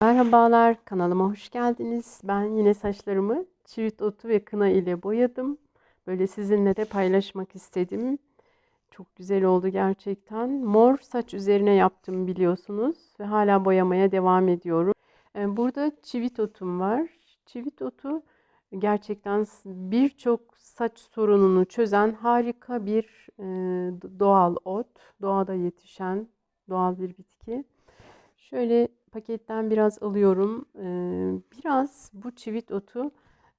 Merhabalar, kanalıma hoş geldiniz. Ben yine saçlarımı çivit otu ve kına ile boyadım. Böyle sizinle de paylaşmak istedim. Çok güzel oldu gerçekten. Mor saç üzerine yaptım biliyorsunuz ve hala boyamaya devam ediyorum. Ee, Burada çivit otum var. Çivit otu gerçekten birçok saç sorununu çözen harika bir e, doğal ot. Doğada yetişen doğal bir bitki. Şöyle paketten biraz alıyorum. Ee, biraz bu çivit otu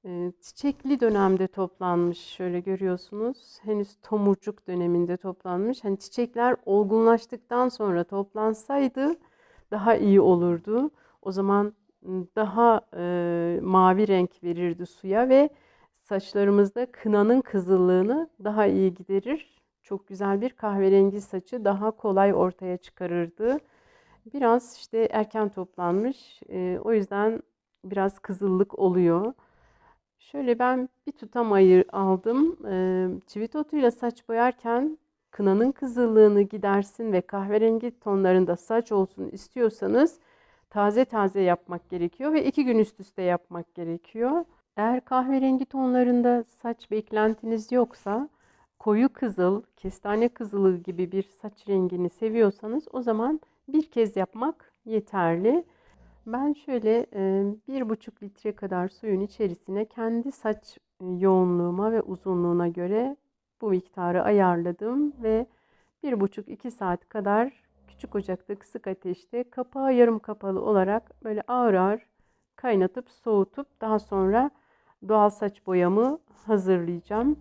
e, çiçekli dönemde toplanmış. Şöyle görüyorsunuz. Henüz tomurcuk döneminde toplanmış. Hani çiçekler olgunlaştıktan sonra toplansaydı daha iyi olurdu. O zaman daha e, mavi renk verirdi suya ve saçlarımızda kınanın kızıllığını daha iyi giderir. Çok güzel bir kahverengi saçı daha kolay ortaya çıkarırdı. Biraz işte erken toplanmış. Ee, o yüzden biraz kızıllık oluyor. Şöyle ben bir tutam ayır aldım. Ee, çivit otuyla saç boyarken kınanın kızıllığını gidersin ve kahverengi tonlarında saç olsun istiyorsanız taze taze yapmak gerekiyor ve iki gün üst üste yapmak gerekiyor. Eğer kahverengi tonlarında saç beklentiniz yoksa koyu kızıl, kestane kızılı gibi bir saç rengini seviyorsanız o zaman bir kez yapmak yeterli. Ben şöyle e, bir buçuk litre kadar suyun içerisine kendi saç e, yoğunluğuma ve uzunluğuna göre bu miktarı ayarladım ve bir buçuk iki saat kadar küçük ocakta kısık ateşte kapağı yarım kapalı olarak böyle ağır ağır kaynatıp soğutup daha sonra doğal saç boyamı hazırlayacağım.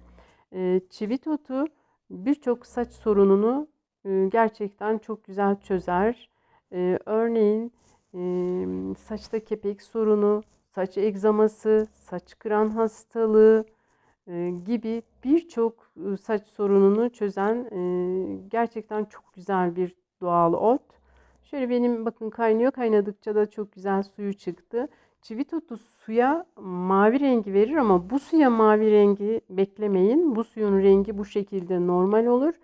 E, çivit otu birçok saç sorununu gerçekten çok güzel çözer. Örneğin saçta kepek sorunu, saç egzaması, saç kıran hastalığı gibi birçok saç sorununu çözen gerçekten çok güzel bir doğal ot. Şöyle benim bakın kaynıyor. Kaynadıkça da çok güzel suyu çıktı. Çivit otu suya mavi rengi verir ama bu suya mavi rengi beklemeyin. Bu suyun rengi bu şekilde normal olur.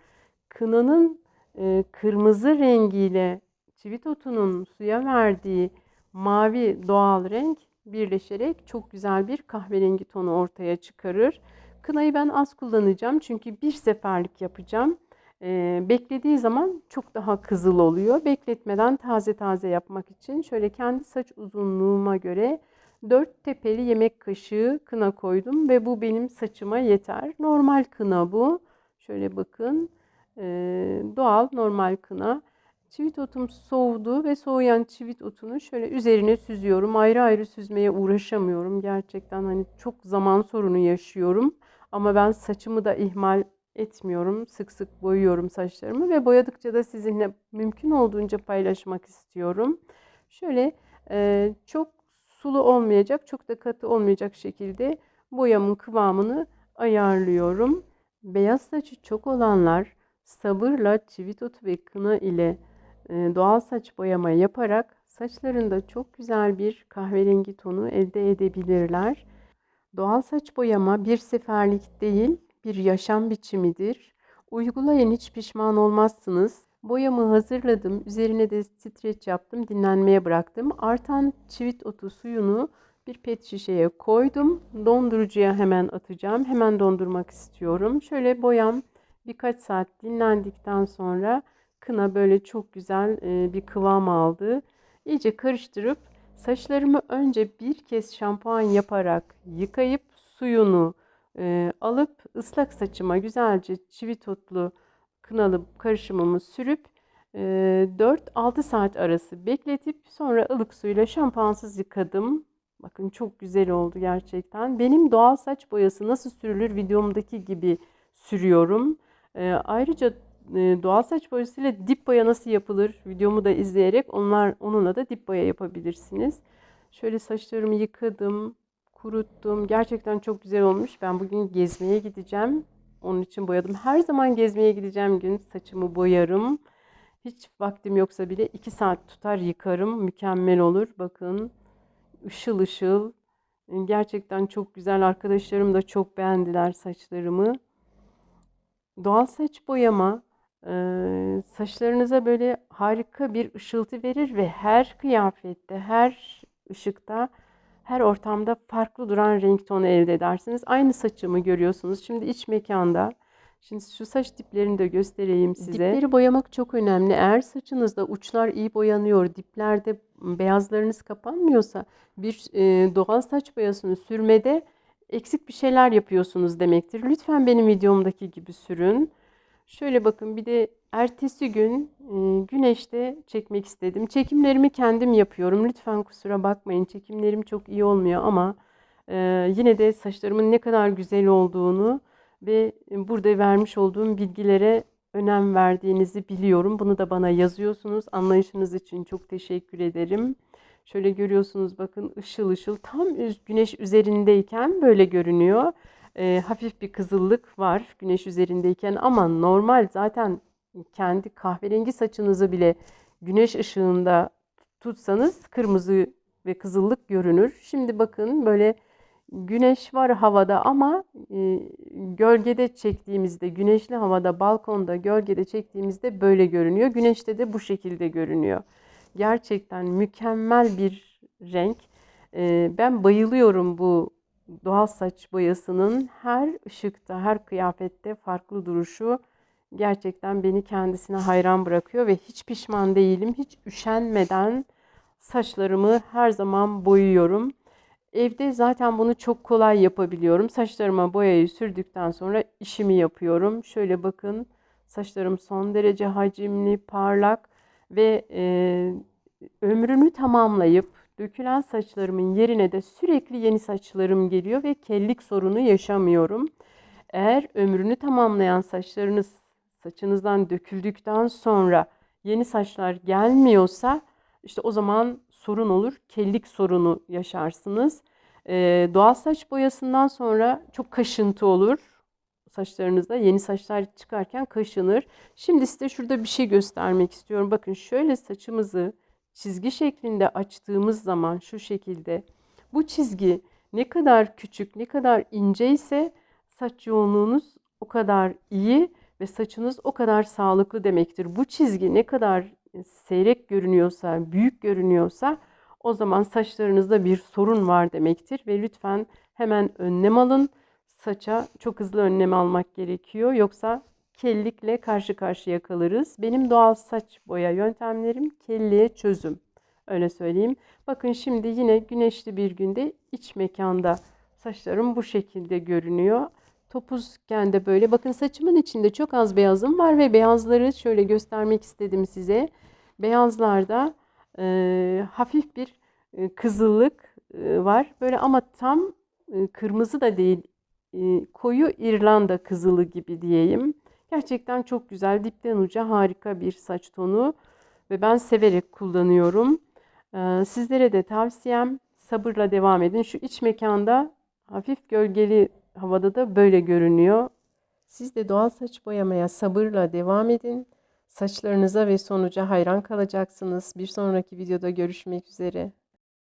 Kınanın e, kırmızı rengiyle çivit otunun suya verdiği mavi doğal renk birleşerek çok güzel bir kahverengi tonu ortaya çıkarır. Kınayı ben az kullanacağım çünkü bir seferlik yapacağım. Ee, beklediği zaman çok daha kızıl oluyor. Bekletmeden taze taze yapmak için şöyle kendi saç uzunluğuma göre 4 tepeli yemek kaşığı kına koydum ve bu benim saçıma yeter. Normal kına bu. Şöyle bakın doğal normal kına. Çivit otum soğudu ve soğuyan çivit otunu şöyle üzerine süzüyorum. Ayrı ayrı süzmeye uğraşamıyorum. Gerçekten hani çok zaman sorunu yaşıyorum. Ama ben saçımı da ihmal etmiyorum. Sık sık boyuyorum saçlarımı ve boyadıkça da sizinle mümkün olduğunca paylaşmak istiyorum. Şöyle e, çok sulu olmayacak, çok da katı olmayacak şekilde boyamın kıvamını ayarlıyorum. Beyaz saçı çok olanlar sabırla çivit otu ve kına ile e, doğal saç boyama yaparak saçlarında çok güzel bir kahverengi tonu elde edebilirler. Doğal saç boyama bir seferlik değil, bir yaşam biçimidir. Uygulayın hiç pişman olmazsınız. Boyamı hazırladım. Üzerine de streç yaptım. Dinlenmeye bıraktım. Artan çivit otu suyunu bir pet şişeye koydum. Dondurucuya hemen atacağım. Hemen dondurmak istiyorum. Şöyle boyam birkaç saat dinlendikten sonra kına böyle çok güzel bir kıvam aldı. İyice karıştırıp saçlarımı önce bir kez şampuan yaparak yıkayıp suyunu alıp ıslak saçıma güzelce çivi totlu kınalı karışımımı sürüp 4-6 e, saat arası bekletip sonra ılık suyla şampuansız yıkadım. Bakın çok güzel oldu gerçekten. Benim doğal saç boyası nasıl sürülür videomdaki gibi sürüyorum. E, ayrıca e, doğal saç boyasıyla dip boya nasıl yapılır videomu da izleyerek onlar onunla da dip boya yapabilirsiniz. Şöyle saçlarımı yıkadım, kuruttum. Gerçekten çok güzel olmuş. Ben bugün gezmeye gideceğim. Onun için boyadım. Her zaman gezmeye gideceğim gün saçımı boyarım. Hiç vaktim yoksa bile 2 saat tutar yıkarım. Mükemmel olur. Bakın ışıl ışıl. Gerçekten çok güzel. Arkadaşlarım da çok beğendiler saçlarımı. Doğal saç boyama Ee, saçlarınıza böyle harika bir ışıltı verir ve her kıyafette, her ışıkta, her ortamda farklı duran renk tonu elde edersiniz. Aynı saçımı görüyorsunuz. Şimdi iç mekanda. Şimdi şu saç diplerini de göstereyim size. Dipleri boyamak çok önemli. Eğer saçınızda uçlar iyi boyanıyor, diplerde beyazlarınız kapanmıyorsa bir e, doğal saç boyasını sürmede eksik bir şeyler yapıyorsunuz demektir. Lütfen benim videomdaki gibi sürün. Şöyle bakın bir de ertesi gün e, güneşte çekmek istedim. Çekimlerimi kendim yapıyorum. Lütfen kusura bakmayın. Çekimlerim çok iyi olmuyor ama e, yine de saçlarımın ne kadar güzel olduğunu ve burada vermiş olduğum bilgilere önem verdiğinizi biliyorum. Bunu da bana yazıyorsunuz. Anlayışınız için çok teşekkür ederim. Şöyle görüyorsunuz bakın ışıl ışıl tam güneş üzerindeyken böyle görünüyor. E, hafif bir kızıllık var güneş üzerindeyken ama normal zaten kendi kahverengi saçınızı bile güneş ışığında tutsanız kırmızı ve kızıllık görünür. Şimdi bakın böyle güneş var havada ama e, gölgede çektiğimizde, güneşli havada, balkonda, gölgede çektiğimizde böyle görünüyor. Güneşte de bu şekilde görünüyor. Gerçekten mükemmel bir renk. Ben bayılıyorum bu doğal saç boyasının her ışıkta, her kıyafette farklı duruşu gerçekten beni kendisine hayran bırakıyor ve hiç pişman değilim. Hiç üşenmeden saçlarımı her zaman boyuyorum. Evde zaten bunu çok kolay yapabiliyorum. Saçlarıma boyayı sürdükten sonra işimi yapıyorum. Şöyle bakın saçlarım son derece hacimli, parlak ve e, ömrünü tamamlayıp dökülen saçlarımın yerine de sürekli yeni saçlarım geliyor ve kellik sorunu yaşamıyorum. Eğer ömrünü tamamlayan saçlarınız saçınızdan döküldükten sonra yeni saçlar gelmiyorsa işte o zaman sorun olur. Kellik sorunu yaşarsınız. Ee, doğal saç boyasından sonra çok kaşıntı olur. Saçlarınızda yeni saçlar çıkarken kaşınır. Şimdi size şurada bir şey göstermek istiyorum. Bakın şöyle saçımızı çizgi şeklinde açtığımız zaman şu şekilde bu çizgi ne kadar küçük, ne kadar ince ise saç yoğunluğunuz o kadar iyi ve saçınız o kadar sağlıklı demektir. Bu çizgi ne kadar seyrek görünüyorsa, büyük görünüyorsa o zaman saçlarınızda bir sorun var demektir ve lütfen hemen önlem alın. Saça çok hızlı önlem almak gerekiyor. Yoksa kellikle karşı karşıya kalırız. Benim doğal saç boya yöntemlerim kelliğe çözüm. Öyle söyleyeyim. Bakın şimdi yine güneşli bir günde iç mekanda saçlarım bu şekilde görünüyor. Topuzken de böyle. Bakın saçımın içinde çok az beyazım var ve beyazları şöyle göstermek istedim size. Beyazlarda e, hafif bir e, kızıllık e, var. Böyle ama tam e, kırmızı da değil. E, koyu İrlanda kızılı gibi diyeyim. Gerçekten çok güzel. Dipten uca harika bir saç tonu. Ve ben severek kullanıyorum. E, sizlere de tavsiyem sabırla devam edin. Şu iç mekanda hafif gölgeli havada da böyle görünüyor. Siz de doğal saç boyamaya sabırla devam edin. Saçlarınıza ve sonuca hayran kalacaksınız. Bir sonraki videoda görüşmek üzere.